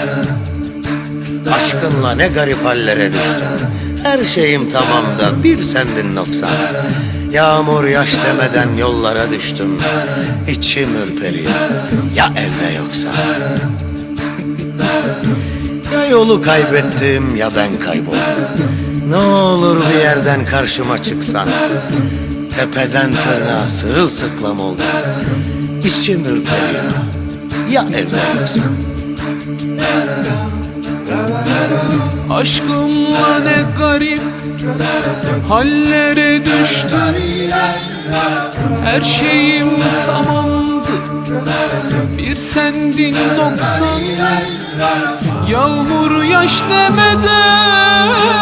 Aha. Aşkınla ne garip hallere düştüm. Her şeyim tamam da bir sendin noksan. Yağmur yaş demeden yollara düştüm. İçim ürperiyor. Ya evde yoksa? Ya yolu kaybettim ya ben kayboldum. Ne olur bir yerden karşıma çıksan. Tepeden tırnağa sırılsıklam oldum. İçim ürperiyor. Ya evde yoksa Aşkımla ne garip hallere düştüm Her şeyim tamamdı. Bir sendin noksan Yağmur yaş demeden